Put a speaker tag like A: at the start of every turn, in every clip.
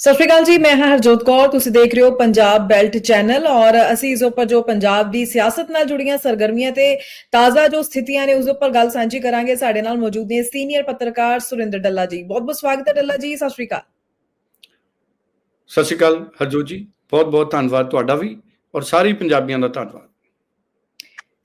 A: ਸਤਿ ਸ਼੍ਰੀ ਅਕਾਲ ਜੀ, ਮੈਂ ਹਾਂ ਹਰਜੋਤ ਕੌਰ, ਤੁਸੀਂ ਦੇਖ ਰਹੇ ਹੋ ਪੰਜਾਬ ਬੈਲਟ ਚੈਨਲ ਔਰ ਅਸੀਂ ਇਸ ਉੱਪਰ ਜੋ ਪੰਜਾਬ ਦੀ ਸਿਆਸਤ ਨਾਲ ਜੁੜੀਆਂ ਸਰਗਰਮੀਆਂ ਤੇ ਤਾਜ਼ਾ ਜੋ ਸਥਿਤੀਆਂ ਨੇ ਉਸ ਉੱਪਰ ਗੱਲ ਸਾਂਝੀ ਕਰਾਂਗੇ। ਸਾਡੇ ਨਾਲ ਮੌਜੂਦ ਨੇ ਸੀਨੀਅਰ ਪੱਤਰਕਾਰ ਸੁਰਿੰਦਰ ਡੱਲਾ ਜੀ। ਬਹੁਤ ਬਹੁਤ ਸਵਾਗਤ ਹੈ ਡੱਲਾ ਜੀ, ਸਤਿ ਸ਼੍ਰੀ ਅਕਾਲ।
B: ਸਤਿ ਸ਼੍ਰੀ ਅਕਾਲ ਹਰਜੋਤ ਜੀ, ਬਹੁਤ ਬਹੁਤ ਧੰਨਵਾਦ ਤੁਹਾਡਾ ਵੀ ਔਰ ਸਾਰੇ ਪੰਜਾਬੀਆਂ ਦਾ ਧੰਨਵਾਦ।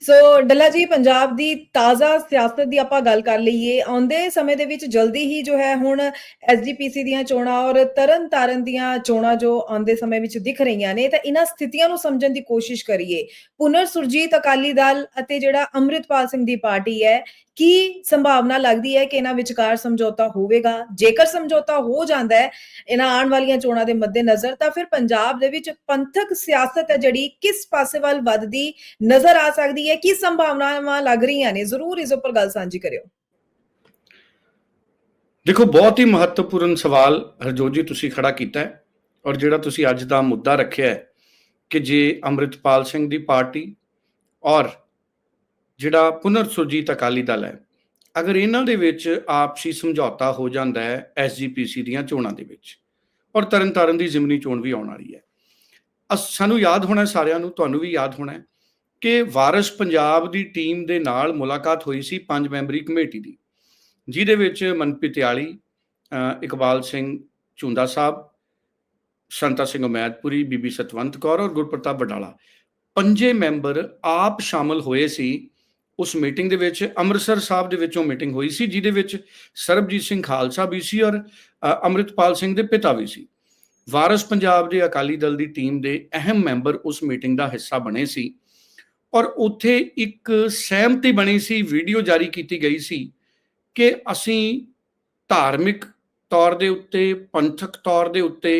A: ਸੋ ਡੱਲਾ ਜੀ ਪੰਜਾਬ ਦੀ ਤਾਜ਼ਾ ਸਿਆਸਤ ਦੀ ਆਪਾਂ ਗੱਲ ਕਰ ਲਈਏ ਆਉਂਦੇ ਸਮੇਂ ਦੇ ਵਿੱਚ ਜਲਦੀ ਹੀ ਜੋ ਹੈ ਹੁਣ ਐਸਜੀਪੀਸੀ ਦੀਆਂ ਚੋਣਾਂ ਔਰ ਤਰਨ ਤਾਰਨ ਦੀਆਂ ਚੋਣਾਂ ਜੋ ਆਉਂਦੇ ਸਮੇਂ ਵਿੱਚ ਦਿਖ ਰਹੀਆਂ ਨੇ ਤਾਂ ਇਹਨਾਂ ਸਥਿਤੀਆਂ ਨੂੰ ਸਮਝਣ ਦੀ ਕੋਸ਼ਿਸ਼ ਕਰੀਏ ਪੁਨਰ ਸੁਰਜੀਤ ਅਕਾਲੀ ਦਲ ਅਤੇ ਜਿਹੜਾ ਅੰਮ੍ਰਿਤਪਾਲ ਸਿੰਘ ਦੀ ਪਾਰਟੀ ਹੈ ਕੀ ਸੰਭਾਵਨਾ ਲੱਗਦੀ ਹੈ ਕਿ ਇਹਨਾਂ ਵਿਚਕਾਰ ਸਮਝੌਤਾ ਹੋਵੇਗਾ? ਜੇਕਰ ਸਮਝੌਤਾ ਹੋ ਜਾਂਦਾ ਹੈ, ਇਹਨਾਂ ਆਉਣ ਵਾਲੀਆਂ ਚੋਣਾਂ ਦੇ ਮੱਦੇਨਜ਼ਰ, ਤਾਂ ਫਿਰ ਪੰਜਾਬ ਦੇ ਵਿੱਚ ਪੰਥਕ ਸਿਆਸਤ ਹੈ ਜਿਹੜੀ ਕਿਸ ਪਾਸੇ ਵੱਲ ਵੱਧਦੀ ਨਜ਼ਰ ਆ ਸਕਦੀ ਹੈ? ਕੀ ਸੰਭਾਵਨਾਵਾਂ ਲੱਗ ਰਹੀਆਂ ਨੇ? ਜ਼ਰੂਰ ਇਸ ਉੱਪਰ ਗੱਲ ਸਾਂਝੀ ਕਰਿਓ।
B: ਦੇਖੋ, ਬਹੁਤ ਹੀ ਮਹੱਤਵਪੂਰਨ ਸਵਾਲ ਹਰਜੋਤ ਜੀ ਤੁਸੀਂ ਖੜਾ ਕੀਤਾ ਹੈ ਔਰ ਜਿਹੜਾ ਤੁਸੀਂ ਅੱਜ ਦਾ ਮੁੱਦਾ ਰੱਖਿਆ ਹੈ ਕਿ ਜੇ ਅੰਮ੍ਰਿਤਪਾਲ ਸਿੰਘ ਦੀ ਪਾਰਟੀ ਔਰ ਜਿਹੜਾ ਪੁਨਰ ਸੁਰਜੀਤ ਅਕਾਲੀ ਦਲ ਹੈ, ਅਗਰ ਇਹਨਾਂ ਦੇ ਵਿੱਚ ਆਪਸੀ ਸਮਝੌਤਾ ਹੋ ਜਾਂਦਾ ਹੈ ਐਸਜੀਪੀਸੀ ਦੀਆਂ ਚੋਣਾਂ ਦੇ ਵਿੱਚ, ਔਰ ਤਰਨਤਾਰਨ ਦੀ ਜ਼ਿਮਨੀ ਚੋਣ ਵੀ ਆਉਣ ਵਾਲੀ ਹੈ। ਅਸ- ਸਾਨੂੰ ਯਾਦ ਹੋਣਾ ਸਾਰਿਆਂ ਨੂੰ, ਤੁਹਾਨੂੰ ਵੀ ਯਾਦ ਹੋਣਾ ਕਿ ਵਾਰਿਸ ਪੰਜਾਬ ਦੀ ਟੀਮ ਦੇ ਨਾਲ ਮੁਲਾਕਾਤ ਹੋਈ ਸੀ ਪੰਜ ਮੈਂਬਰੀ ਕਮੇਟੀ ਦੀ, ਜਿਹਦੇ ਵਿੱਚ ਮਨਪ੍ਰੀਤ ਯਾਲੀ ਇਕਬਾਲ ਸਿੰਘ ਚੁੰਦਾ ਸਾਹਿਬ, ਸੰਤਾ ਸਿੰਘ ਉਮੈਦਪੁਰੀ, ਬੀਬੀ ਸਤਵੰਤ ਕੌਰ ਔਰ ਗੁਰਪ੍ਰਤਾਪ ਬਡਾਲਾ ਪੰਜੇ ਮੈਂਬਰ ਆਪ ਸ਼ਾਮਲ ਹੋਏ ਸੀ ਉਸ ਮੀਟਿੰਗ ਦੇ ਵਿੱਚ ਅੰਮ੍ਰਿਤਸਰ ਸਾਹਿਬ ਦੇ ਵਿੱਚੋਂ ਮੀਟਿੰਗ ਹੋਈ ਸੀ ਜਿਹਦੇ ਵਿੱਚ ਸਰਬਜੀਤ ਸਿੰਘ ਖਾਲਸਾ ਵੀ ਸੀ ਔਰ ਅ, ਅੰਮ੍ਰਿਤਪਾਲ ਸਿੰਘ ਦੇ ਪਿਤਾ ਵੀ ਸੀ। ਵਾਰਸ ਪੰਜਾਬ ਦੇ ਅਕਾਲੀ ਦਲ ਦੀ ਟੀਮ ਦੇ ਅਹਿਮ ਮੈਂਬਰ ਉਸ ਮੀਟਿੰਗ ਦਾ ਹਿੱਸਾ ਬਣੇ ਸੀ ਔਰ ਉੱਥੇ ਇੱਕ ਸਹਿਮਤੀ ਬਣੀ ਸੀ ਵੀਡੀਓ ਜਾਰੀ ਕੀਤੀ ਗਈ ਸੀ ਕਿ ਅਸੀਂ ਧਾਰਮਿਕ ਤੌਰ ਦੇ ਉੱਤੇ ਪੰਥਕ ਤੌਰ ਦੇ ਉੱਤੇ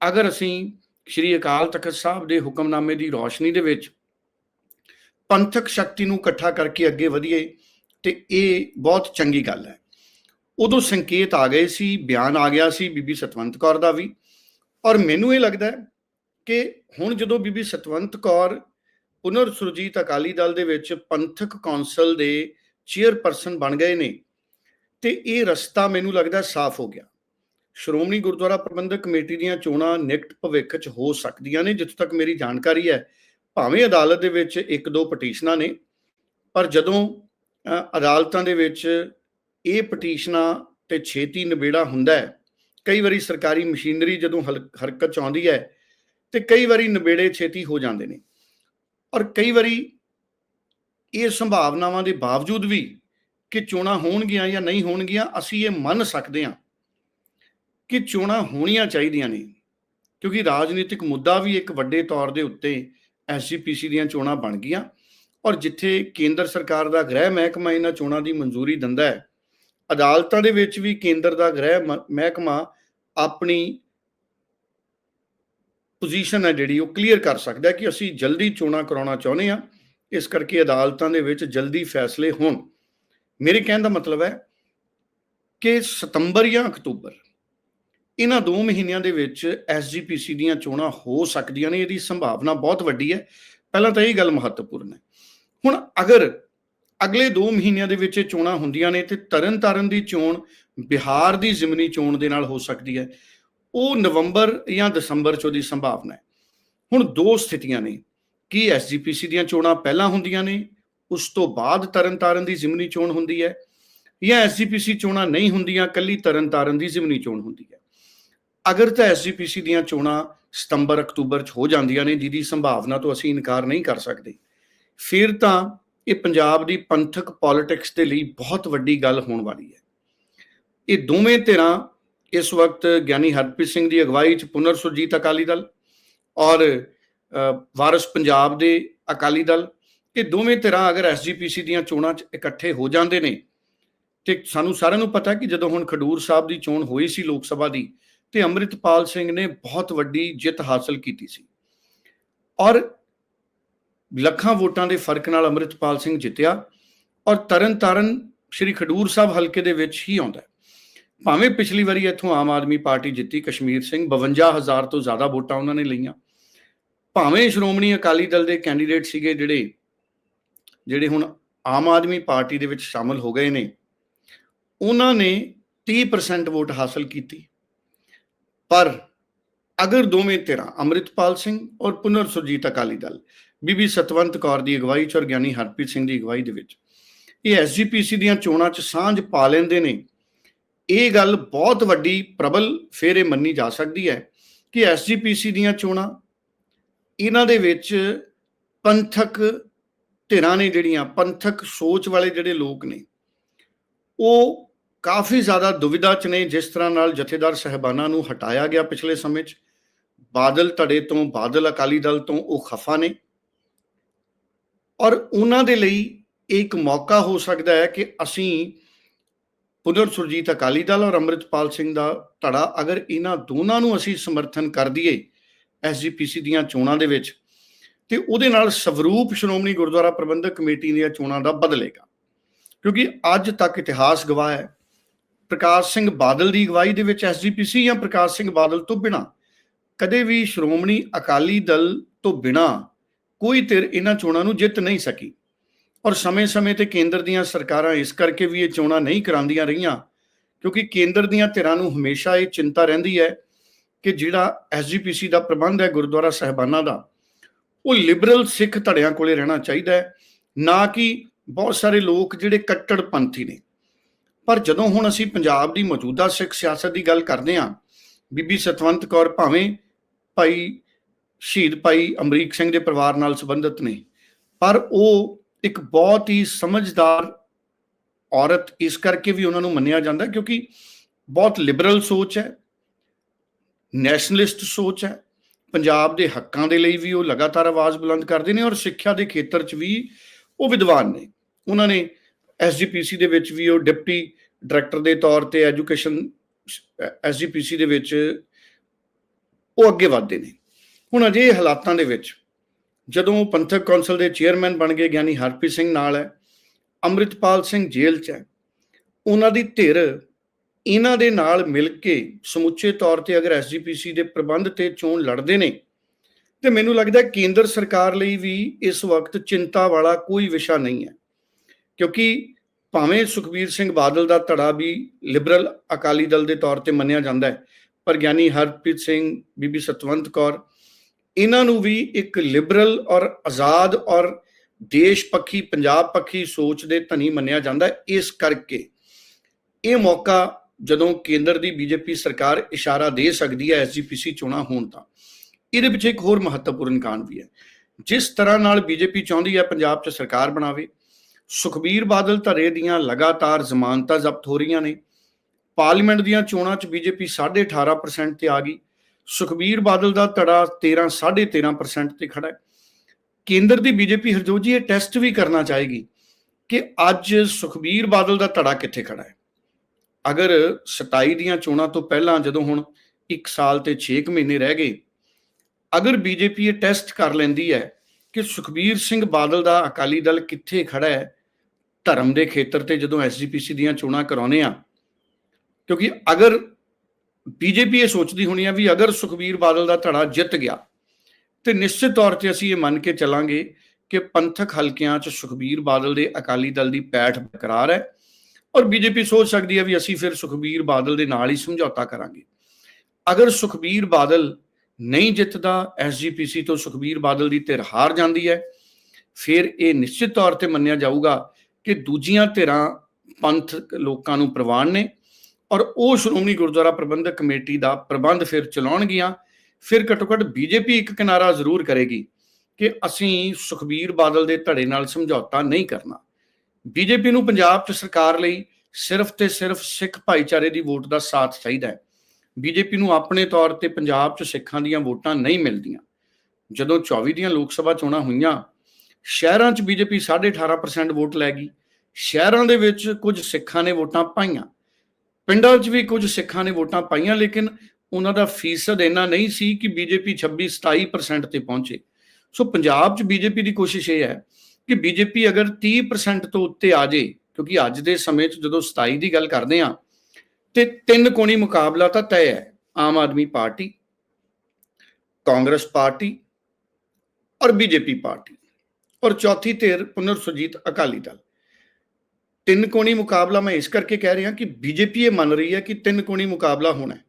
B: ਅਗਰ ਅਸੀਂ ਸ਼੍ਰੀ ਅਕਾਲ ਤਖਤ ਸਾਹਿਬ ਦੇ ਹੁਕਮਨਾਮੇ ਦੀ ਰੋਸ਼ਨੀ ਦੇ ਵਿੱਚ ਪੰਥਕ ਸ਼ਕਤੀ ਨੂੰ ਇਕੱਠਾ ਕਰਕੇ ਅੱਗੇ ਵਧੀਏ, ਤੇ ਇਹ ਬਹੁਤ ਚੰਗੀ ਗੱਲ ਹੈ। ਉਦੋਂ ਸੰਕੇਤ ਆ ਗਏ ਸੀ, ਬਿਆਨ ਆ ਗਿਆ ਸੀ ਬੀਬੀ ਸਤਵੰਤ ਕੌਰ ਦਾ ਵੀ। ਔਰ ਮੈਨੂੰ ਇਹ ਲੱਗਦਾ ਹੈ ਕਿ ਹੁਣ ਜਦੋਂ ਬੀਬੀ ਸਤਵੰਤ ਕੌਰ ਪੁਨਰ ਸੁਰਜੀਤ ਅਕਾਲੀ ਦਲ ਦੇ ਵਿੱਚ ਪੰਥਕ ਕੌਂਸਲ ਦੇ ਚੇਅਰਪਰਸਨ ਬਣ ਗਏ ਨੇ, ਤੇ ਇਹ ਰਸਤਾ ਮੈਨੂੰ ਲੱਗਦਾ ਸਾਫ਼ ਹੋ ਗਿਆ। ਸ਼੍ਰੋਮਣੀ ਗੁਰਦੁਆਰਾ ਪ੍ਰਬੰਧਕ ਕਮੇਟੀ ਦੀਆਂ ਚੋਣਾਂ ਨਿਕਟ ਭਵਿੱਖ 'ਚ ਹੋ ਸਕਦੀਆਂ ਨੇ, ਜਿੱਥੋਂ ਤੱਕ ਮੇਰੀ ਜਾਣਕਾਰੀ ਹੈ। ਭਾਵੇਂ ਅਦਾਲਤ ਦੇ ਵਿੱਚ ਇੱਕ ਦੋ ਪਟੀਸ਼ਨਾਂ ਨੇ, ਪਰ ਜਦੋਂ ਅਦਾਲਤਾਂ ਦੇ ਵਿੱਚ ਇਹ ਪਟੀਸ਼ਨਾਂ ਤੇ ਛੇਤੀ ਨਿਬੇੜਾ ਹੁੰਦਾ ਹੈ, ਕਈ ਵਾਰੀ ਸਰਕਾਰੀ ਮਸ਼ੀਨਰੀ ਜਦੋਂ ਹਲ- ਹਰਕਤ 'ਚ ਆਉਂਦੀ ਹੈ, ਤੇ ਕਈ ਵਾਰੀ ਨਿਬੇੜੇ ਛੇਤੀ ਹੋ ਜਾਂਦੇ ਨੇ। ਔਰ ਕਈ ਵਾਰੀ ਇਹ ਸੰਭਾਵਨਾਵਾਂ ਦੇ ਬਾਵਜੂਦ ਵੀ ਕਿ ਚੋਣਾਂ ਹੋਣਗੀਆਂ ਜਾਂ ਨਹੀਂ ਹੋਣਗੀਆਂ, ਅਸੀਂ ਇਹ ਮੰਨ ਸਕਦੇ ਹਾਂ ਕਿ ਚੋਣਾਂ ਹੋਣੀਆਂ ਚਾਹੀਦੀਆਂ ਨੇ, ਕਿਉਂਕਿ ਰਾਜਨੀਤਿਕ ਮੁੱਦਾ ਵੀ ਇੱਕ ਵੱਡੇ ਤੌਰ ਦੇ ਉੱਤੇ ਐਸਜੀਪੀਸੀ ਦੀਆਂ ਚੋਣਾਂ ਬਣ ਗਈਆਂ ਔਰ ਜਿੱਥੇ ਕੇਂਦਰ ਸਰਕਾਰ ਦਾ ਗ੍ਰਹਿ ਮਹਿਕਮਾ ਇਹਨਾਂ ਚੋਣਾਂ ਦੀ ਮਨਜ਼ੂਰੀ ਦਿੰਦਾ ਹੈ, ਅਦਾਲਤਾਂ ਦੇ ਵਿੱਚ ਵੀ ਕੇਂਦਰ ਦਾ ਗ੍ਰਹਿ ਮ- ਮਹਿਕਮਾ ਆਪਣੀ ਪੋਜੀਸ਼ਨ ਹੈ ਜਿਹੜੀ ਉਹ ਕਲੀਅਰ ਕਰ ਸਕਦਾ ਕਿ ਅਸੀਂ ਜਲਦੀ ਚੋਣਾਂ ਕਰਾਉਣਾ ਚਾਹੁੰਦੇ ਹਾਂ, ਇਸ ਕਰਕੇ ਅਦਾਲਤਾਂ ਦੇ ਵਿੱਚ ਜਲਦੀ ਫੈਸਲੇ ਹੋਣ। ਮੇਰੇ ਕਹਿਣ ਦਾ ਮਤਲਬ ਹੈ ਕਿ ਸਤੰਬਰ ਜਾਂ ਅਕਤੂਬਰ ਇਹਨਾਂ ਦੋ ਮਹੀਨਿਆਂ ਦੇ ਵਿੱਚ ਐਸਜੀਪੀਸੀ ਦੀਆਂ ਚੋਣਾਂ ਹੋ ਸਕਦੀਆਂ ਨੇ, ਇਹਦੀ ਸੰਭਾਵਨਾ ਬਹੁਤ ਵੱਡੀ ਹੈ। ਪਹਿਲਾਂ ਤਾਂ ਇਹ ਗੱਲ ਮਹੱਤਵਪੂਰਨ ਹੈ। ਹੁਣ ਅਗਰ ਅਗਲੇ 2 ਮਹੀਨਿਆਂ ਦੇ ਵਿੱਚ ਇਹ ਚੋਣਾਂ ਹੁੰਦੀਆਂ ਨੇ, ਤੇ ਤਰਨ ਤਾਰਨ ਦੀ ਚੋਣ ਬਿਹਾਰ ਦੀ ਜ਼ਿਮਨੀ ਚੋਣ ਦੇ ਨਾਲ ਹੋ ਸਕਦੀ ਹੈ। ਉਹ ਨਵੰਬਰ ਜਾਂ ਦਸੰਬਰ ਚ ਉਹਦੀ ਸੰਭਾਵਨਾ ਹੈ। ਹੁਣ ਦੋ ਸਥਿਤੀਆਂ ਨੇ। ਕੀ ਐਸਜੀਪੀਸੀ ਦੀਆਂ ਚੋਣਾਂ ਪਹਿਲਾਂ ਹੁੰਦੀਆਂ ਨੇ, ਉਸ ਤੋਂ ਬਾਅਦ ਤਰਨਤਾਰਨ ਦੀ ਜ਼ਿਮਨੀ ਚੋਣ ਹੁੰਦੀ ਹੈ, ਜਾਂ ਐਸਜੀਪੀਸੀ ਚੋਣਾਂ ਨਹੀਂ ਹੁੰਦੀਆਂ, ਕੱਲੀ ਤਰਨਤਾਰਨ ਦੀ ਜ਼ਿਮਨੀ ਚੋਣ ਹੁੰਦੀ ਹੈ? ਅਗਰ ਤਾਂ ਐਸਜੀਪੀਸੀ ਦੀਆਂ ਚੋਣਾਂ ਸਤੰਬਰ ਅਕਤੂਬਰ ਚ ਹੋ ਜਾਂਦੀਆਂ ਨੇ ਜਿਹਦੀ ਸੰਭਾਵਨਾ ਤੋਂ ਅਸੀਂ ਇਨਕਾਰ ਨਹੀਂ ਕਰ ਸਕਦੇ। ਫਿਰ ਤਾਂ ਇਹ ਪੰਜਾਬ ਦੀ ਪੰਥਕ ਪੋਲਿਟਿਕਸ ਦੇ ਲਈ ਬਹੁਤ ਵੱਡੀ ਗੱਲ ਹੋਣ ਵਾਲੀ ਹੈ। ਇਹ ਦੋਵੇਂ ਧਿਰਾਂ ਇਸ ਵਕਤ ਗਿਆਨੀ ਹਰਪ੍ਰੀਤ ਸਿੰਘ ਦੀ ਅਗਵਾਈ ਚ ਪੁਨਰ ਸੁਰਜੀਤ ਅਕਾਲੀ ਦਲ ਔਰ ਅ, ਵਾਰਿਸ ਪੰਜਾਬ ਦੇ ਅਕਾਲੀ ਦਲ। ਇਹ ਦੋਵੇਂ ਧਿਰਾਂ ਅਗਰ ਐਸਜੀਪੀਸੀ ਦੀਆਂ ਚੋਣਾਂ 'ਚ ਇਕੱਠੇ ਹੋ ਜਾਂਦੇ ਨੇ ਤੇ ਸਾਨੂੰ ਸਾਰਿਆਂ ਨੂੰ ਪਤਾ ਕਿ ਜਦੋਂ ਹੁਣ ਖਡੂਰ ਸਾਹਿਬ ਦੀ ਚੋਣ ਹੋਈ ਸੀ ਲੋਕ ਸਭਾ ਦੀ ਤੇ ਅੰਮ੍ਰਿਤਪਾਲ ਸਿੰਘ ਨੇ ਬਹੁਤ ਵੱਡੀ ਜਿੱਤ ਹਾਸਲ ਕੀਤੀ ਸੀ। ਔਰ ਲੱਖਾਂ ਵੋਟਾਂ ਦੇ ਫ਼ਰਕ ਨਾਲ ਅੰਮ੍ਰਿਤਪਾਲ ਸਿੰਘ ਜਿੱਤਿਆ ਔਰ ਤਰਨਤਾਰਨ ਸ਼੍ਰੀ ਖਡੂਰ ਸਾਹਿਬ ਹਲਕੇ ਦੇ ਵਿੱਚ ਹੀ ਆਉਂਦਾ ਭਾਵੇਂ ਪਿਛਲੀ ਵਾਰੀ ਇੱਥੋਂ ਆਮ ਆਦਮੀ ਪਾਰਟੀ ਜਿੱਤੀ, ਕਸ਼ਮੀਰ ਸਿੰਘ 52000 ਤੋਂ ਜ਼ਿਆਦਾ ਵੋਟਾਂ ਉਹਨਾਂ ਨੇ ਲਈਆਂ। ਭਾਵੇਂ ਸ਼੍ਰੋਮਣੀ ਅਕਾਲੀ ਦਲ ਦੇ ਕੈਂਡੀਡੇਟ ਸੀਗੇ ਜਿਹੜੇ ਜਿਹੜੇ ਹੁਣ ਆਮ ਆਦਮੀ ਪਾਰਟੀ ਦੇ ਵਿੱਚ ਸ਼ਾਮਲ ਹੋ ਗਏ ਨੇ, ਉਹਨਾਂ ਨੇ 30% ਵੋਟ ਹਾਸਲ ਕੀਤੀ। ਪਰ ਅਗਰ ਦੋਵੇਂ ਧਿਰਾਂ ਅੰਮ੍ਰਿਤਪਾਲ ਸਿੰਘ ਔਰ ਪੁਨਰ ਸੁਰਜੀਤ ਅਕਾਲੀ ਦਲ, ਬੀਬੀ ਸਤਵੰਤ ਕੌਰ ਦੀ ਅਗਵਾਈ ਚ ਔਰ ਗਿਆਨੀ ਹਰਪ੍ਰੀਤ ਸਿੰਘ ਦੀ ਅਗਵਾਈ ਦੇ ਵਿੱਚ, ਇਹ ਐਸਜੀਪੀਸੀ ਦੀਆਂ ਚੋਣਾਂ ਚ ਸਾਂਝ ਪਾ ਲੈਂਦੇ ਨੇ, ਇਹ ਗੱਲ ਬਹੁਤ ਵੱਡੀ ਪ੍ਰਬਲ ਫੇਰੇ ਮੰਨੀ ਜਾ ਸਕਦੀ ਹੈ ਕਿ ਐਸਜੀਪੀਸੀ ਦੀਆਂ ਚੋਣਾਂ, ਇਹਨਾਂ ਦੇ ਵਿੱਚ ਪੰਥਕ ਧਿਰਾਂ ਨੇ ਜਿਹੜੀਆਂ, ਪੰਥਕ ਸੋਚ ਵਾਲੇ ਜਿਹੜੇ ਲੋਕ ਨੇ, ਉਹ ਕਾਫੀ ਜ਼ਿਆਦਾ ਦੁਵਿਧਾ ਚ ਨੇ, ਜਿਸ ਤਰ੍ਹਾਂ ਨਾਲ ਜਥੇਦਾਰ ਸਹਿਬਾਨਾਂ ਨੂੰ ਹਟਾਇਆ ਗਿਆ ਪਿਛਲੇ ਸਮੇਂ 'ਚ। ਬਾਦਲ ਧੜੇ ਤੋਂ ਬਾਦਲ, ਅਕਾਲੀ ਦਲ ਤੋਂ ਉਹ ਖਫਾ ਨੇ। ਔਰ ਉਹਨਾਂ ਦੇ ਲਈ ਇਹ ਇੱਕ ਮੌਕਾ ਹੋ ਸਕਦਾ ਹੈ ਕਿ ਅਸੀਂ ਪੁਨਰ ਸੁਰਜੀਤ ਅਕਾਲੀ ਦਲ ਔਰ ਅੰਮ੍ਰਿਤਪਾਲ ਸਿੰਘ ਦਾ ਧੜਾ, ਅਗਰ ਇਹਨਾਂ ਦੋਨਾਂ ਨੂੰ ਅਸੀਂ ਸਮਰਥਨ ਕਰ ਦਈਏ ਐਸਜੀਪੀਸੀ ਦੀਆਂ ਚੋਣਾਂ ਦੇ ਵਿੱਚ, ਤੇ ਉਹਦੇ ਨਾਲ ਸਵਰੂਪ ਸ਼੍ਰੋਮਣੀ ਗੁਰਦੁਆਰਾ ਪ੍ਰਬੰਧਕ ਕਮੇਟੀ ਦੀਆਂ ਚੋਣਾਂ ਦਾ ਬਦਲੇਗਾ। ਕਿਉਂਕਿ ਅੱਜ ਤੱਕ ਇਤਿਹਾਸ ਗਵਾਹ ਹੈ। ਪ੍ਰਕਾਸ਼ ਸਿੰਘ ਬਾਦਲ ਦੀ ਅਗਵਾਈ ਦੇ ਵਿੱਚ ਐਸਜੀਪੀਸੀ ਜਾਂ ਪ੍ਰਕਾਸ਼ ਸਿੰਘ ਬਾਦਲ ਤੋਂ ਬਿਨਾ? ਕਦੇ ਵੀ ਸ਼੍ਰੋਮਣੀ ਅਕਾਲੀ ਦਲ ਤੋਂ ਬਿਨਾ ਕੋਈ ਧਿਰ ਇਹਨਾਂ ਚੋਣਾਂ ਨੂੰ ਜਿੱਤ ਨਹੀਂ ਸਕੀ। ਔਰ ਸਮੇਂ-ਸਮੇਂ ਤੇ ਕੇਂਦਰ ਦੀਆਂ ਸਰਕਾਰਾਂ ਇਸ ਕਰਕੇ ਵੀ ਇਹ ਚੋਣਾਂ ਨਹੀਂ ਕਰਾਉਂਦੀਆਂ ਰਹੀਆਂ, ਕਿਉਂਕਿ ਕੇਂਦਰ ਦੀਆਂ ਧਿਰਾਂ ਨੂੰ ਹਮੇਸ਼ਾ ਇਹ ਚਿੰਤਾ ਰਹਿੰਦੀ ਹੈ ਕਿ ਜਿਹੜਾ ਐਸਜੀਪੀਸੀ ਦਾ ਪ੍ਰਬੰਧ ਹੈ ਗੁਰਦੁਆਰਾ ਸਹਿਬਾਨਾਂ ਦਾ, ਉਹ ਲਿਬਰਲ ਸਿੱਖ ਧੜਿਆਂ ਕੋਲੇ ਰਹਿਣਾ ਚਾਹੀਦਾ ਹੈ, ਨਾ ਕਿ ਬਹੁਤ ਸਾਰੇ ਲੋਕ ਜਿਹੜੇ ਕੱਟੜ ਪੰਥੀ ਨੇ। ਪਰ ਜਦੋਂ ਹੁਣ ਅਸੀਂ ਪੰਜਾਬ ਦੀ ਮੌਜੂਦਾ ਸਿੱਖ ਸਿਆਸਤ ਦੀ ਗੱਲ ਕਰਦੇ ਹਾਂ, ਬੀਬੀ ਸਤਵੰਤ ਕੌਰ ਭਾਵੇਂ ਭਾਈ ਸ਼ਹੀਦ ਭਾਈ ਅਮਰੀਕ ਸਿੰਘ ਦੇ ਪਰਿਵਾਰ ਨਾਲ ਸੰਬੰਧਿਤ ਨੇ, ਪਰ ਉਹ ਇੱਕ ਬਹੁਤ ਹੀ ਸਮਝਦਾਰ ਔਰਤ ਇਸ ਕਰਕੇ ਵੀ ਉਹਨਾਂ ਨੂੰ ਮੰਨਿਆ ਜਾਂਦਾ ਕਿਉਂਕਿ ਬਹੁਤ ਲਿਬਰਲ ਸੋਚ ਹੈ ਨੈਸ਼ਨਲਿਸਟ ਸੋਚ ਹੈ, ਪੰਜਾਬ ਦੇ ਹੱਕਾਂ ਦੇ ਲਈ ਵੀ ਉਹ ਲਗਾਤਾਰ ਆਵਾਜ਼ ਬੁਲੰਦ ਕਰਦੇ ਨੇ ਔਰ ਸਿੱਖਿਆ ਦੇ ਖੇਤਰ 'ਚ ਵੀ ਉਹ ਵਿਦਵਾਨ ਨੇ। ਉਹਨਾਂ ਨੇ ਐਸਜੀਪੀਸੀ ਦੇ ਵਿੱਚ ਵੀ ਉਹ ਡਿਪਟੀ ਡਾਇਰੈਕਟਰ ਦੇ ਤੌਰ ਤੇ ਐਜੂਕੇਸ਼ਨ ਐਸਜੀਪੀਸੀ ਦੇ ਵਿੱਚ ਉਹ ਅੱਗੇ ਵਧਦੇ ਨੇ। ਹੁਣ ਅਜੇ ਹਾਲਾਤਾਂ ਦੇ ਵਿੱਚ ਜਦੋਂ ਪੰਥਕ ਕੌਂਸਲ ਦੇ ਚੇਅਰਮੈਨ ਬਣ ਗਏ, ਗਿਆਨੀ ਹਰਪ੍ਰੀਤ ਸਿੰਘ ਨਾਲ ਹੈ, ਅੰਮ੍ਰਿਤਪਾਲ ਸਿੰਘ ਜੇਲ੍ਹ 'ਚ ਹੈ, ਉਹਨਾਂ ਦੀ ਧਿਰ ਇਹਨਾਂ ਦੇ ਨਾਲ ਮਿਲ ਕੇ ਸਮੁੱਚੇ ਤੌਰ ਤੇ ਅਗਰ ਐਸਜੀਪੀਸੀ ਦੇ ਪ੍ਰਬੰਧ ਤੇ ਚੋਣ ਲੜਦੇ ਨੇ, ਤੇ ਮੈਨੂੰ ਲੱਗਦਾ ਕੇਂਦਰ ਸਰਕਾਰ ਲਈ ਵੀ ਇਸ ਵਕਤ ਚਿੰਤਾ ਵਾਲਾ ਕੋਈ ਵਿਸ਼ਾ ਨਹੀਂ ਹੈ। ਕਿਉਂਕਿ ਭਾਵੇਂ ਸੁਖਬੀਰ ਸਿੰਘ ਬਾਦਲ ਦਾ ਧੜਾ ਵੀ ਲਿਬਰਲ ਅਕਾਲੀ ਦਲ ਦੇ ਤੌਰ ਤੇ ਮੰਨਿਆ ਜਾਂਦਾ ਹੈ, ਪਰ ਗਿਆਨੀ ਹਰਪ੍ਰੀਤ ਸਿੰਘ, ਬੀਬੀ ਸਤਵੰਤ ਕੌਰ, ਇਹਨਾਂ ਨੂੰ ਵੀ ਇੱਕ ਲਿਬਰਲ ਔਰ ਆਜ਼ਾਦ ਔਰ ਦੇਸ਼ ਪੱਖੀ, ਪੰਜਾਬ ਪੱਖੀ ਸੋਚ ਦੇ ਧਨੀ ਮੰਨਿਆ ਜਾਂਦਾ ਇਸ ਕਰਕੇ ਇਹ ਮੌਕਾ ਜਦੋਂ ਕੇਂਦਰ ਦੀ ਬੀਜੇਪੀ ਸਰਕਾਰ ਇਸ਼ਾਰਾ ਦੇ ਸਕਦੀ ਹੈ ਐਸਜੀਪੀਸੀ ਚੋਣਾਂ ਹੋਣ ਤਾਂ, ਇਹਦੇ ਵਿੱਚ ਇੱਕ ਹੋਰ ਮਹੱਤਵਪੂਰਨ ਕਾਰਨ ਵੀ ਹੈ। ਜਿਸ ਤਰ੍ਹਾਂ ਨਾਲ ਬੀਜੇਪੀ ਚਾਹੁੰਦੀ ਹੈ ਪੰਜਾਬ 'ਚ ਸਰਕਾਰ ਬਣਾਵੇ ਸੁਖਬੀਰ ਬਾਦਲ ਧਰੇ ਦੀਆਂ ਲਗਾਤਾਰ ਜ਼ਮਾਨਤਾਂ ਜ਼ਬਤ ਹੋ ਰਹੀਆਂ ਨੇ। ਪਾਰਲੀਮੈਂਟ ਦੀਆਂ ਚੋਣਾਂ 'ਚ ਬੀਜੇਪੀ 18.5% ਤੇ ਆ ਗਈ। ਸੁਖਬੀਰ ਬਾਦਲ ਦਾ ਧੜਾ 13 13.5% ਤੇ ਖੜਾ ਹੈ। ਕੇਂਦਰ ਦੀ ਬੀਜੇਪੀ ਹਰਜੋਜੀ ਇਹ ਟੈਸਟ ਵੀ ਕਰਨਾ ਚਾਹੇਗੀ ਕਿ ਅੱਜ ਸੁਖਬੀਰ ਬਾਦਲ ਦਾ ਧੜਾ ਕਿੱਥੇ ਖੜਾ ਹੈ। ਅਗਰ 27 ਦੀਆਂ ਚੋਣਾਂ ਤੋਂ ਪਹਿਲਾਂ ਜਦੋਂ ਹੁਣ 1 ਸਾਲ ਤੇ 6 ਮਹੀਨੇ ਰਹਿ ਗਏ, ਅਗਰ ਬੀਜੇਪੀ ਇਹ ਟੈਸਟ ਕਰ ਲੈਂਦੀ ਹੈ ਕਿ ਸੁਖਬੀਰ ਸਿੰਘ ਬਾਦਲ ਦਾ ਅਕਾਲੀ ਦਲ ਕਿੱਥੇ ਖੜਾ ਹੈ ਧਰਮ ਦੇ ਖੇਤਰ ਤੇ ਜਦੋਂ ਐਸਜੀਪੀਸੀ ਦੀਆਂ ਚੋਣਾਂ ਕਰਾਉਨੇ ਆ ਕਿਉਂਕਿ ਅਗਰ ਬੀਜੇਪੀ ਇਹ ਸੋਚਦੀ ਹੋਣੀ ਆ ਵੀ ਅਗਰ ਸੁਖਬੀਰ ਬਾਦਲ ਦਾ ਧੜਾ ਜਿੱਤ ਗਿਆ, ਤੇ ਨਿਸ਼ਚਿਤ ਤੌਰ ਤੇ ਅਸੀਂ ਇਹ ਮੰਨ ਕੇ ਚੱਲਾਂਗੇ ਕਿ ਪੰਥਕ ਹਲਕਿਆਂ 'ਚ ਸੁਖਬੀਰ ਬਾਦਲ ਦੇ ਅਕਾਲੀ ਦਲ ਦੀ ਪੈਠ ਬਰਕਰਾਰ ਹੈ ਔਰ ਬੀਜੇਪੀ ਸੋਚ ਸਕਦੀ ਹੈ ਵੀ ਅਸੀਂ ਫਿਰ ਸੁਖਬੀਰ ਬਾਦਲ ਦੇ ਨਾਲ ਹੀ ਸਮਝੌਤਾ ਕਰਾਂਗੇ। ਅਗਰ ਸੁਖਬੀਰ ਬਾਦਲ ਨਹੀਂ ਜਿੱਤਦਾ ਐਸਜੀਪੀਸੀ ਤੋਂ ਸੁਖਬੀਰ ਬਾਦਲ ਦੀ ਧਿਰ ਹਾਰ ਜਾਂਦੀ ਹੈ, ਫਿਰ ਇਹ ਨਿਸ਼ਚਿਤ ਤੌਰ ਤੇ ਮੰਨਿਆ ਜਾਊਗਾ ਕਿ ਦੂਜੀਆਂ ਧਿਰਾਂ ਪੰਥ ਲੋਕਾਂ ਨੂੰ ਪ੍ਰਵਾਨ ਨੇ ਔਰ ਉਹ ਸ਼੍ਰੋਮਣੀ ਗੁਰਦੁਆਰਾ ਪ੍ਰਬੰਧਕ ਕਮੇਟੀ ਦਾ ਪ੍ਰਬੰਧ ਫਿਰ ਚਲਾਉਣਗੀਆਂ, ਫਿਰ ਘੱਟੋ ਘੱਟ ਬੀਜੇਪੀ ਇੱਕ ਕਿਨਾਰਾ ਜ਼ਰੂਰ ਕਰੇਗੀ ਕਿ ਅਸੀਂ ਸੁਖਬੀਰ ਬਾਦਲ ਦੇ ਧੜੇ ਨਾਲ ਸਮਝੌਤਾ ਨਹੀਂ ਕਰਨਾ। ਬੀਜੇਪੀ ਨੂੰ ਪੰਜਾਬ 'ਚ ਸਰਕਾਰ ਲਈ ਸਿਰਫ ਤੇ ਸਿਰਫ ਸਿੱਖ ਭਾਈਚਾਰੇ ਦੀ ਵੋਟ ਦਾ ਸਾਥ ਚਾਹੀਦਾ ਹੈ। ਬੀਜੇਪੀ ਨੂੰ ਆਪਣੇ ਤੌਰ ਤੇ ਪੰਜਾਬ 'ਚ ਸਿੱਖਾਂ ਦੀਆਂ ਵੋਟਾਂ ਨਹੀਂ ਮਿਲਦੀਆਂ। ਜਦੋਂ 24 ਦੀਆਂ ਲੋਕ ਸਭਾ ਚੋਣਾਂ ਹੋਈਆਂ, ਸ਼ਹਿਰਾਂ 'ਚ ਬੀਜੇਪੀ 18.5% ਵੋਟ ਲੈ ਗਈ। ਸ਼ਹਿਰਾਂ ਦੇ ਵਿੱਚ ਕੁਝ ਸਿੱਖਾਂ ਨੇ ਵੋਟਾਂ ਪਾਈਆਂ। ਪਿੰਡਾਂ 'ਚ ਵੀ ਕੁਝ ਸਿੱਖਾਂ ਨੇ ਵੋਟਾਂ ਪਾਈਆਂ, ਲੇਕਿਨ ਉਹਨਾਂ ਦਾ ਫੀਸਦ ਇੰਨਾ ਨਹੀਂ ਸੀ ਕਿ ਬੀਜੇਪੀ 26 27% ਤੇ ਪਹੁੰਚੇ। ਸੋ ਪੰਜਾਬ 'ਚ ਬੀਜੇਪੀ ਦੀ ਕੋਸ਼ਿਸ਼ ਇਹ ਹੈ ਕਿ ਬੀਜੇਪੀ ਅਗਰ 30% ਤੋਂ ਉੱਤੇ ਆ ਜੇ, ਕਿਉਂਕਿ ਅੱਜ ਦੇ ਸਮੇਂ 'ਚ ਜਦੋਂ 27 ਦੀ ਗੱਲ ਕਰਦੇ ਆ ਤੇ ਤਿੰਨ ਕੋਣੀ ਮੁਕਾਬਲਾ ਤਾਂ ਤੈਅ ਹੈ, ਆਮ ਆਦਮੀ ਪਾਰਟੀ, ਕਾਂਗਰਸ ਪਾਰਟੀ ਔਰ ਬੀਜੇਪੀ ਪਾਰਟੀ। ਔਰ ਚੌਥੀ ਧਿਰ ਪੁਨਰ ਸੁਰਜੀਤ ਅਕਾਲੀ ਦਲ। ਤਿੰਨ ਕੋਣੀ ਮੁਕਾਬਲਾ ਮੈਂ ਇਸ ਕਰਕੇ ਕਹਿ ਰਿਹਾ ਕਿ ਬੀਜੇਪੀ ਇਹ ਮੰਨ ਰਹੀ ਹੈ ਕਿ ਤਿੰਨ ਕੋਣੀ ਮੁਕਾਬਲਾ ਹੋਣਾ ਹੈ,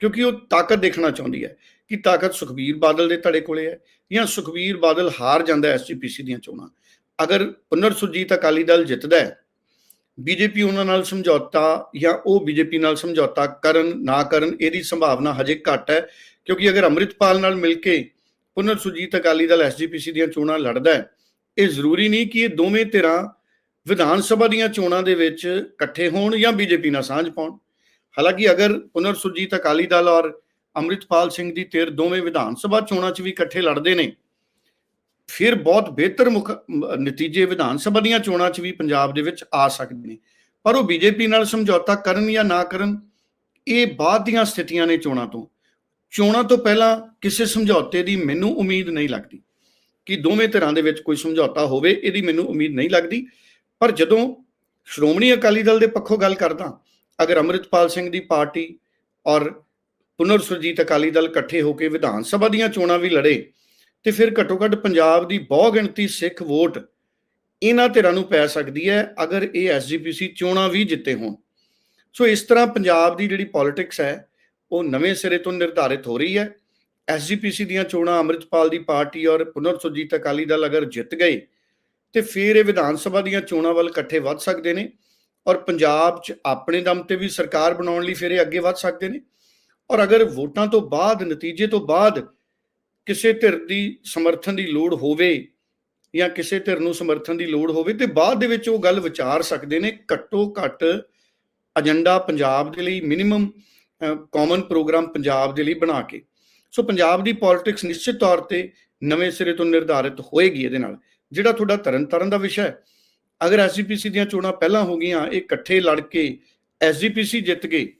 B: ਕਿਉਂਕਿ ਉਹ ਤਾਕਤ ਦੇਖਣਾ ਚਾਹੁੰਦੀ ਹੈ ਕਿ ਤਾਕਤ ਸੁਖਬੀਰ ਬਾਦਲ ਦੇ ਧੜੇ ਕੋਲੇ ਹੈ ਜਾਂ ਸੁਖਬੀਰ ਬਾਦਲ ਹਾਰ ਜਾਂਦਾ ਐਸਜੀਪੀਸੀ ਦੀਆਂ ਚੋਣਾਂ। ਅਗਰ ਪੁਨਰ ਸੁਰਜੀਤ ਅਕਾਲੀ ਦਲ ਜਿੱਤਦਾ ਹੈ, ਬੀਜੇਪੀ ਉਹਨਾਂ ਨਾਲ ਸਮਝੌਤਾ ਜਾਂ ਉਹ ਬੀਜੇਪੀ ਨਾਲ ਸਮਝੌਤਾ ਕਰਨ ਨਾ ਕਰਨ ਇਹਦੀ ਸੰਭਾਵਨਾ ਹਜੇ ਘੱਟ ਹੈ, ਕਿਉਂਕਿ ਅਗਰ ਅੰਮ੍ਰਿਤਪਾਲ ਨਾਲ ਮਿਲ ਕੇ ਪੁਨਰ ਸੁਰਜੀਤ ਅਕਾਲੀ ਦਲ ਐਸਜੀਪੀਸੀ ਦੀਆਂ ਚੋਣਾਂ ਲੜਦਾ ਹੈ, ਇਹ ਜ਼ਰੂਰੀ ਨਹੀਂ ਕਿ ਇਹ ਦੋਵੇਂ ਧਿਰਾਂ ਵਿਧਾਨ ਸਭਾ ਦੀਆਂ ਚੋਣਾਂ ਦੇ ਵਿੱਚ ਇਕੱਠੇ ਹੋਣ ਜਾਂ ਬੀਜੇਪੀ ਨਾਲ ਸਾਂਝ ਪਾਉਣ। ਹਾਲਾਂਕਿ ਅਗਰ ਪੁਨਰ ਸੁਰਜੀਤ ਅਕਾਲੀ ਦਲ ਔਰ ਅੰਮ੍ਰਿਤਪਾਲ ਸਿੰਘ ਦੀ ਧਿਰ ਦੋਵੇਂ ਵਿਧਾਨ ਸਭਾ ਚੋਣਾਂ 'ਚ ਵੀ ਇਕੱਠੇ ਲੜਦੇ ਨੇ, ਫਿਰ ਬਹੁਤ ਬਿਹਤਰ ਮੁਖ ਨਤੀਜੇ ਵਿਧਾਨ ਸਭਾ ਦੀਆਂ ਚੋਣਾਂ 'ਚ ਵੀ ਪੰਜਾਬ ਦੇ ਵਿੱਚ ਆ ਸਕਦੇ ਨੇ। ਪਰ ਉਹ ਬੀਜੇਪੀ ਨਾਲ ਸਮਝੌਤਾ ਕਰਨ ਜਾਂ ਨਾ ਕਰਨ, ਇਹ ਬਾਅਦ ਦੀਆਂ ਸਥਿਤੀਆਂ ਨੇ ਚੋਣਾਂ ਤੋਂ। ਚੋਣਾਂ ਤੋਂ ਪਹਿਲਾਂ ਕਿਸੇ ਸਮਝੌਤੇ ਦੀ ਮੈਨੂੰ ਉਮੀਦ ਨਹੀਂ ਲੱਗਦੀ। ਕਿ ਦੋਵੇਂ ਧਿਰਾਂ ਦੇ ਵਿੱਚ ਕੋਈ ਸਮਝੌਤਾ ਹੋਵੇ, ਇਹਦੀ ਮੈਨੂੰ ਉਮੀਦ ਨਹੀਂ ਲੱਗਦੀ। ਪਰ ਜਦੋਂ ਸ਼੍ਰੋਮਣੀ ਅਕਾਲੀ ਦਲ ਦੇ ਪੱਖੋਂ ਗੱਲ ਕਰਦਾ, ਅਗਰ ਅੰਮ੍ਰਿਤਪਾਲ ਸਿੰਘ ਦੀ ਪਾਰਟੀ ਔਰ ਪੁਨਰ ਸੁਰਜੀਤ ਅਕਾਲੀ ਦਲ ਇਕੱਠੇ ਹੋ ਕੇ ਵਿਧਾਨ ਸਭਾ ਦੀਆਂ ਚੋਣਾਂ ਵੀ ਲੜੇ, ਤੇ ਫਿਰ ਘੱਟੋ ਘੱਟ ਪੰਜਾਬ ਦੀ ਬਹੁ ਗਿਣਤੀ ਸਿੱਖ ਵੋਟ ਇਹਨਾਂ ਧਿਰਾਂ ਨੂੰ ਪੈ ਸਕਦੀ ਹੈ, ਅਗਰ ਇਹ ਐਸਜੀਪੀਸੀ ਚੋਣਾਂ ਵੀ ਜਿੱਤੇ ਹੋਣ। ਸੋ ਇਸ ਤਰ੍ਹਾਂ ਪੰਜਾਬ ਦੀ ਜਿਹੜੀ ਪੋਲਿਟਿਕਸ ਹੈ, ਉਹ ਨਵੇਂ ਸਿਰੇ ਤੋਂ ਨਿਰਧਾਰਿਤ ਹੋ ਰਹੀ ਹੈ। ਐਸਜੀਪੀਸੀ ਦੀਆਂ ਚੋਣਾਂ ਅੰਮ੍ਰਿਤਪਾਲ ਦੀ ਪਾਰਟੀ ਔਰ ਪੁਨਰ ਸੁਰਜੀਤ ਅਕਾਲੀ ਦਲ ਅਗਰ ਜਿੱਤ ਗਏ ਤੇ ਫਿਰ ਇਹ ਵਿਧਾਨ ਸਭਾ ਦੀਆਂ ਚੋਣਾਂ ਵੱਲ ਇਕੱਠੇ ਵੱਧ ਸਕਦੇ ਨੇ ਔਰ ਪੰਜਾਬ 'ਚ ਆਪਣੇ ਦਮ ਤੇ ਵੀ ਸਰਕਾਰ ਬਣਾਉਣ ਲਈ ਫਿਰ ਇਹ ਅੱਗੇ ਵੱਧ ਸਕਦੇ ਨੇ। ਔਰ ਅਗਰ ਵੋਟਾਂ ਤੋਂ ਬਾਅਦ, ਨਤੀਜੇ ਤੋਂ ਬਾਅਦ ਕਿਸੇ ਧਿਰ ਦੀ ਸਮਰਥਨ ਦੀ ਲੋੜ ਹੋਵੇ ਜਾਂ ਕਿਸੇ ਧਿਰ ਨੂੰ ਸਮਰਥਨ ਦੀ ਲੋੜ ਹੋਵੇ, ਤੇ ਬਾਅਦ ਦੇ ਵਿੱਚ ਉਹ ਗੱਲ ਵਿਚਾਰ ਸਕਦੇ ਨੇ। ਘੱਟੋ ਘੱਟ ਏਜੰਡਾ ਪੰਜਾਬ ਦੇ ਲਈ ਮਿਨੀਮਮ ਕਾਮਨ ਪ੍ਰੋਗਰਾਮ ਪੰਜਾਬ ਦੇ ਲਈ ਬਣਾ ਕੇ। ਸੋ ਪੰਜਾਬ ਦੀ ਪੋਲਿਟਿਕਸ ਨਿਸ਼ਚਿਤ ਤੌਰ ਤੇ ਨਵੇਂ ਸਿਰੇ ਤੋਂ ਨਿਰਧਾਰਿਤ ਹੋਏਗੀ ਇਹਦੇ ਨਾਲ। ਜਿਹੜਾ ਤੁਹਾਡਾ ਤਰਨਤਾਰਨ ਦਾ ਵਿਸ਼ਾ ਹੈ, ਅਗਰ ਐਸਜੀਪੀਸੀ ਦੀਆਂ ਚੋਣਾਂ ਪਹਿਲਾਂ ਹੋ ਗਈਆਂ, ਇਹ ਇਕੱਠੇ ਲੜ ਕੇ ਐਸਜੀਪੀਸੀ ਜਿੱਤ ਗਏ,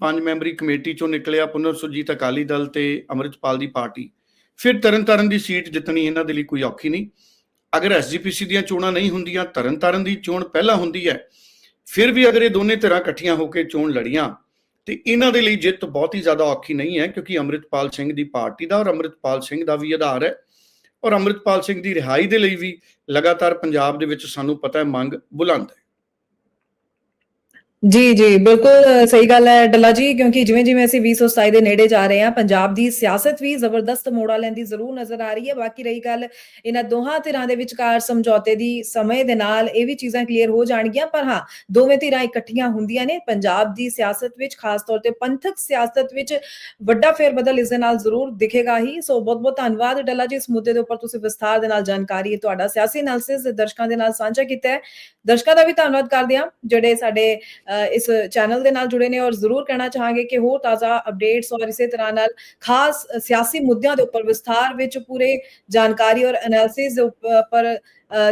B: ਪੰਜ ਮੈਂਬਰੀ ਕਮੇਟੀ ਚੋਂ ਨਿਕਲਿਆ ਪੁਨਰ ਸੁਰਜੀਤ ਅਕਾਲੀ ਦਲ ਤੇ ਅੰਮ੍ਰਿਤਪਾਲ ਦੀ ਪਾਰਟੀ, ਫਿਰ ਤਰਨਤਾਰਨ ਦੀ ਸੀਟ ਜਿੱਤਣੀ ਇਹਨਾਂ ਦੇ ਲਈ ਕੋਈ ਔਖੀ ਨਹੀਂ। ਅਗਰ ਐਸਜੀਪੀਸੀ ਦੀਆਂ ਚੋਣਾਂ ਨਹੀਂ ਹੁੰਦੀਆਂ, ਤਰਨਤਾਰਨ ਦੀ ਚੋਣ ਪਹਿਲਾਂ ਹੁੰਦੀ ਹੈ, ਫਿਰ ਵੀ ਅਗਰ ਇਹ ਦੋਨੇ ਧਿਰਾਂ ਇਕੱਠੀਆਂ ਹੋ ਕੇ ਚੋਣ ਲੜੀਆਂ, ਤੇ ਇਹਨਾਂ ਦੇ ਲਈ ਜਿੱਤ ਬਹੁਤ ਹੀ ਜ਼ਿਆਦਾ ਔਖੀ ਨਹੀਂ ਹੈ, ਕਿਉਂਕਿ ਅੰਮ੍ਰਿਤਪਾਲ ਸਿੰਘ ਦੀ ਪਾਰਟੀ ਦਾ ਔਰ ਅੰਮ੍ਰਿਤਪਾਲ ਸਿੰਘ ਦਾ ਵੀ ਆਧਾਰ ਹੈ। ਔਰ ਅੰਮ੍ਰਿਤਪਾਲ ਸਿੰਘ ਦੀ ਰਿਹਾਈ ਦੇ ਲਈ ਵੀ ਲਗਾਤਾਰ ਪੰਜਾਬ ਦੇ ਵਿੱਚ ਸਾਨੂੰ ਪਤਾ ਹੈ ਮੰਗ ਬੁਲੰਦ ਹੈ।
A: ਜੀ ਜੀ, ਬਿਲਕੁਲ ਸਹੀ ਗੱਲ ਹੈ ਡੱਲਾ ਜੀ, ਕਿਉਂਕਿ ਜਿਵੇਂ ਜਿਵੇਂ ਅਸੀਂ 2027 ਦੇ ਨੇੜੇ ਜਾ ਰਹੇ ਹਾਂ, ਪੰਜਾਬ ਦੀ ਸਿਆਸਤ ਵੀ ਜ਼ਬਰਦਸਤ ਮੋੜਾ ਲੈਂਦੀ ਜ਼ਰੂਰ ਨਜ਼ਰ ਆ ਰਹੀ ਹੈ। ਬਾਕੀ ਰਹੀ ਗੱਲ ਇਹਨਾਂ ਦੋਹਾਂ ਧਿਰਾਂ ਦੇ ਵਿਚਕਾਰ ਸਮਝੌਤੇ ਦੀ ਸਮੇਂ ਦੇ ਨਾਲ ਇਹ ਵੀ ਚੀਜ਼ਾਂ ਕਲੀਅਰ ਹੋ ਜਾਣਗੀਆਂ, ਪਰ ਹਾਂ, ਦੋਵੇਂ ਧਿਰਾਂ ਇਕੱਠੀਆਂ ਹੁੰਦੀਆਂ ਨੇ। ਪੰਜਾਬ ਦੀ ਸਿਆਸਤ ਵਿੱਚ, ਖਾਸ ਤੌਰ ਤੇ ਪੰਥਕ ਸਿਆਸਤ ਵਿੱਚ ਵੱਡਾ ਫੇਰਬਦਲ ਇਸ ਦੇ ਨਾਲ ਜ਼ਰੂਰ ਦਿਖੇਗਾ ਹੀ। ਸੋ ਬਹੁਤ ਬਹੁਤ ਧੰਨਵਾਦ ਡੱਲਾ ਜੀ, ਇਸ ਮੁੱਦੇ ਦੇ ਉੱਪਰ ਤੁਸੀਂ ਵਿਸਥਾਰ ਦੇ ਨਾਲ ਜਾਣਕਾਰੀ, ਤੁਹਾਡਾ ਸਿਆਸੀ ਐਨਾਲਿਸਿਸ ਦਰਸ਼ਕਾਂ ਦੇ ਨਾਲ ਸਾਂਝਾ ਕੀਤਾ ਹੈ। ਦਰਸ਼ਕਾਂ ਦਾ ਵੀ ਧੰਨਵਾਦ ਕਰਦੇ ਹਾਂ, ਜਿਹੜੇ ਸਾਡੇ ਇਸ ਚੈਨਲ ਦੇ ਨਾਲ ਜੁੜੇ ਨੇ ਔਰ ਜ਼ਰੂਰ ਕਹਿਣਾ ਚਾਹਾਂਗੇ ਕਿ ਹੋਰ ਤਾਜ਼ਾ ਅਪਡੇਟਸ ਔਰ ਇਸੇ ਤਰ੍ਹਾਂ ਨਾਲ ਖਾਸ ਸਿਆਸੀ ਮੁੱਦਿਆਂ ਦੇ ਉੱਪਰ ਵਿਸਥਾਰ ਵਿੱਚ ਪੂਰੇ ਜਾਣਕਾਰੀ ਔਰ ਐਨਾਲਿਸਿਸ ਦੇ ਉੱਪਰ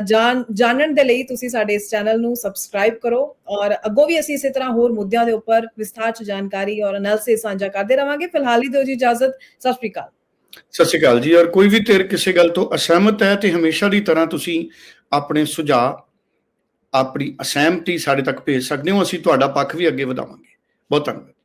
A: ਜਾਣ, ਜਾਣਨ ਦੇ ਲਈ ਤੁਸੀਂ ਸਾਡੇ ਇਸ ਚੈਨਲ ਨੂੰ ਸਬਸਕ੍ਰਾਈਬ ਕਰੋ ਔਰ ਅੱਗੋਂ ਵੀ ਅਸੀਂ ਇਸੇ ਤਰ੍ਹਾਂ ਹੋਰ ਮੁੱਦਿਆਂ ਦੇ ਉੱਪਰ ਵਿਸਥਾਰ ਚ ਜਾਣਕਾਰੀ ਔਰ ਐਨਾਲਿਸਿਸ ਸਾਂਝਾ ਕਰਦੇ ਰਵਾਂਗੇ। ਫਿਲਹਾਲ ਹੀ ਦਿਓ ਜੀ ਇਜਾਜ਼ਤ। ਸਤਿ ਸ਼੍ਰੀ ਅਕਾਲ।
B: ਸਤਿ ਸ਼੍ਰੀ ਅਕਾਲ ਜੀ। ਔਰ ਕੋਈ ਵੀ ਧਿਰ ਕਿਸੇ ਗੱਲ ਤੋਂ ਅਸਹਿਮਤ ਹੈ, ਤੇ ਹਮੇਸ਼ਾ ਦੀ ਤਰ੍ਹਾਂ ਤੁਸੀਂ ਆਪਣੇ ਸੁਝਾਅ ਆਪਣੀ ਅਸਹਿਮਤੀ ਸਾਡੇ ਤੱਕ ਭੇਜ ਸਕਦੇ ਹੋ, ਅਸੀਂ ਤੁਹਾਡਾ ਪੱਖ ਵੀ ਅੱਗੇ ਵਧਾਵਾਂਗੇ। ਬਹੁਤ ਧੰਨਵਾਦ।